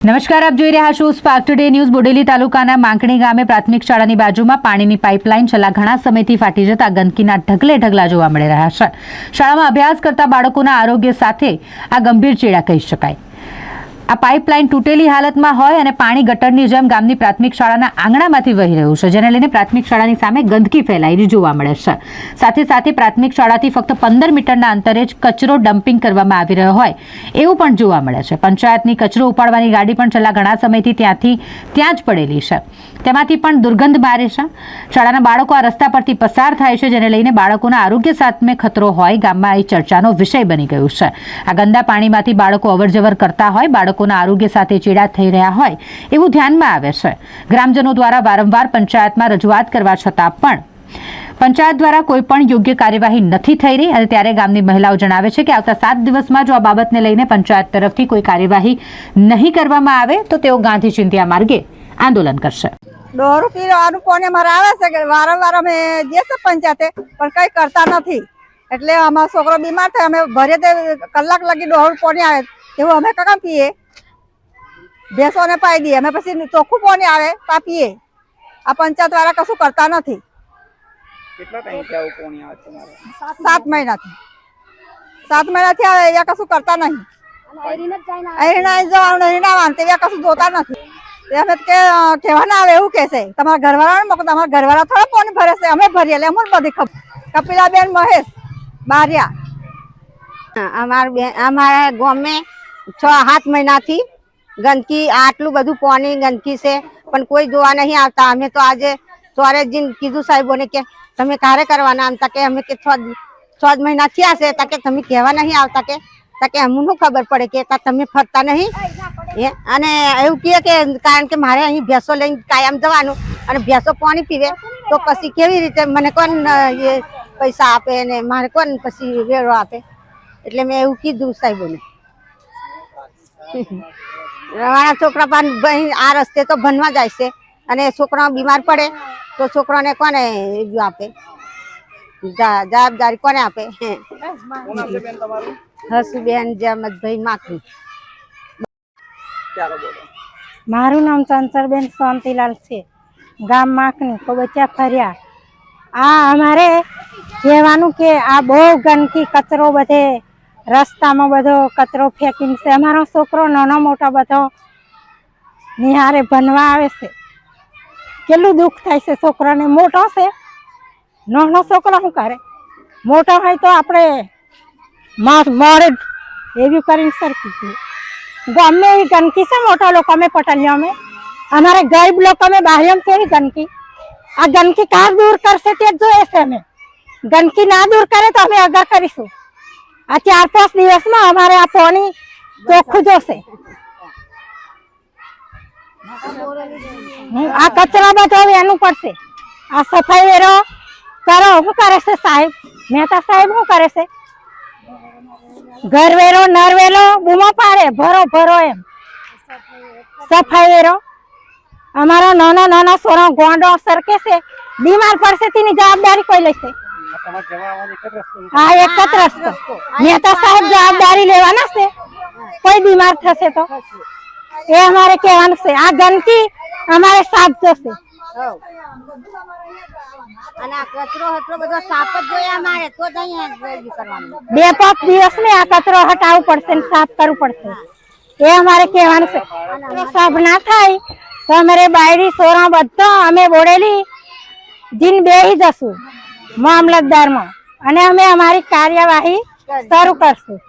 નમસ્કાર, આપ જોઈ રહ્યા છો સ્પાર્ક ટુડે ન્યૂઝ બોડેલી તાલુકાના માંકણી ગામે પ્રાથમિક શાળાની બાજુમાં પાણીની પાઇપલાઇન છેલ્લા ઘણા સમયથી ફાટી જતા ગંદકીના ઢગલે ઢગલા જોવા મળી રહ્યા છે. શાળામાં અભ્યાસ કરતા બાળકોના આરોગ્ય સાથે આ ગંભીર ચેડા કહી શકાય. આ પાઇપલાઇન તૂટેલી હાલતમાં હોય અને પાણી ગટરની જેમ ગામની પ્રાથમિક શાળાના આંગણામાંથી વહી રહ્યું છે, જેને લઈને પ્રાથમિક શાળાની સામે ગંદકી ફેલાયેલી જોવા મળે છે. સાથે સાથે પ્રાથમિક શાળાથી ફક્ત પંદર મીટરના અંતરે જ કચરો ડમ્પિંગ કરવામાં આવી રહ્યો હોય, એવું પણ જોવા મળે છે. પંચાયતની કચરો ઉપાડવાની ગાડી પણ છેલ્લા ઘણા સમયથી ત્યાંથી ત્યાં જ પડેલી છે. તેમાંથી પણ દુર્ગંધ મારે છે. શાળાના બાળકો આ રસ્તા પરથી પસાર થાય છે, જેને લઈને બાળકોના આરોગ્ય સામે ખતરો હોય ગામમાં એ ચર્ચાનો વિષય બની ગયું છે. આ ગંદા પાણીમાંથી બાળકો અવરજવર કરતા હોય બાળકોના આરોગ્ય સાથે ચેડા થઈ રહ્યા હોય એવું ધ્યાનમાં આવે છે. ગ્રામજનો દ્વારા વારંવાર પંચાયતમાં રજૂઆત કરવા છતાં પણ પંચાયત દ્વારા કોઈ પણ યોગ્ય કાર્યવાહી નથી થઈ રહી અને ત્યારે ગામની મહિલાઓ જણાવે છે કે આવતા સાત દિવસમાં જો આ બાબતને લઈને પંચાયત તરફથી કોઈ કાર્યવાહી નહીં કરવામાં આવે તો તેઓ ગાંધી ચિંધ્યા માર્ગે આંદોલન કરશે. દોઢ રૂપિયાનું કોને મારે આવે છે કે વારંવાર અમે જઈએ છીએ પંચાયતે, પણ કંઈ કરતા નથી. એટલે અમારો છોકરો બીમાર થાય, અમે ભરે તે કલાક લગી દોઢ પોણી આવે એવું અમે કાકા પીએ. ભેંસોને પાઈ દઈએ. અમે પછી ચોખ્ખું પોણી આવે પાપીએ આ પંચાયત વાળા કશું કરતા નથી. સાત મહિનાથી. સાત મહિનાથી આવે અહીંયા કશું કરતા નહીં. અહીં ના જવાનું અહીં ના આવવાનું તે કશું જોતા નથી. અમે કે આવે એવું કહેશે તમારા ઘરવાળાને મોકલો તમારા ઘરવાળા થોડા કોણ ભરે છે અમે ભરીએ. એટલે અમને બધી ખબર. કપિલાબેન મહેશ બારિયા. અમાર બેન અમારા ગામે છ સાત મહિનાથી ગંદકી, આટલું બધું પાણી ગંદકી છે. પણ કોઈ જોવા નહીં આવતા. અમે તો આજે સોરે જીન કીધું સાહેબોને કે તમે ક્યારે કરવાના? આમ તકે અમે કે છ છ મહિના થયા છે. તકે તમે કહેવા નહીં આવતા કે, તકે અમને ખબર પડે કે તમે ફરતા નહીં? એ, અને એવું કહે કે, કારણ કે મારે અહીં ભેંસો લઈને કાયમ જવાનું અને ભેંસો પાણી પીવે. તો પછી કેવી રીતે મને કોણ એ પૈસા આપે ને મારે કોણ પછી વેરો આપે? એટલે મેં એવું કીધું સાહેબોને. મારા છોકરા પણ ભઈ- આ રસ્તે તો ભણવા જાય છે. અને છોકરા બીમાર પડે તો છોકરાને કોને આપે? જવાબદારી કોને આપે? હસુબેન જમતભાઈ માખી. મારું નામ ચંચરબેન શાંતિલાલ છે. ગામ માખની કોબચા ફર્યા. આ અમારે કહેવાનું કે આ બહુ ગંદકી કચરો બધે રસ્તામાં બધો કચરો ફેંકીને છે. અમારો છોકરો નાનો મોટો બધો નિહારે ભણવા આવે છે. કેટલું દુઃખ થાય છે છોકરાને. મોટો છે. નાનો છોકરો શું કરે? મોટો હોય તો આપણે મારે એવું કરીને સરખી છીએ ગામે એવી ગંદકી છે મોટા લોકો, અમે પટલીઓમાં અમારે ગરીબ લોકો, અમે બાહ્યમ કેવી ગંદકી? આ ગંદકી કાર દૂર કરશે તે જોઈએ છે અમે. ગંદકી ના દૂર કરે તો અમે આગા કરીશું. આ ચાર પાંચ દિવસમાં અમારે આ પાણી ચોખ્ખું જોશે. આ કચરા બધો એનું પડશે. આ સફાઈ વેરો કરો શું કરે છે સાહેબ? મહેતા સાહેબ શું કરે છે? ઘર વેરો નર વેરો બૂમો પાડે ભરો ભરો એમ. સફાઈ વેરો. અમારો નાનો નાનો સોનો ગોંડો સરકે છે. બીમાર પડશે તેની જવાબદારી કોઈ લેશે. આવવાનો એક જ રસ્તો મહેતા સાહેબ જવાબદારી લેવાના છે. કોઈ બીમાર થશે તો. એ અમારે કહેવાનું છે. આ ગંદકી અમારે સાફ કરવાનું. બે પાંચ દિવસ ને આ કચરો હટાવવું પડશે ને સાફ કરવું પડશે. એ અમારે કહેવાનું છે. સાફ ના થાય તો અમારે બાયડી સોરા બધો અમે બોડેલી જીન બેહી જશું. મામલતદારમાં. અને અમે અમારી કાર્યવાહી શરૂ કરશું.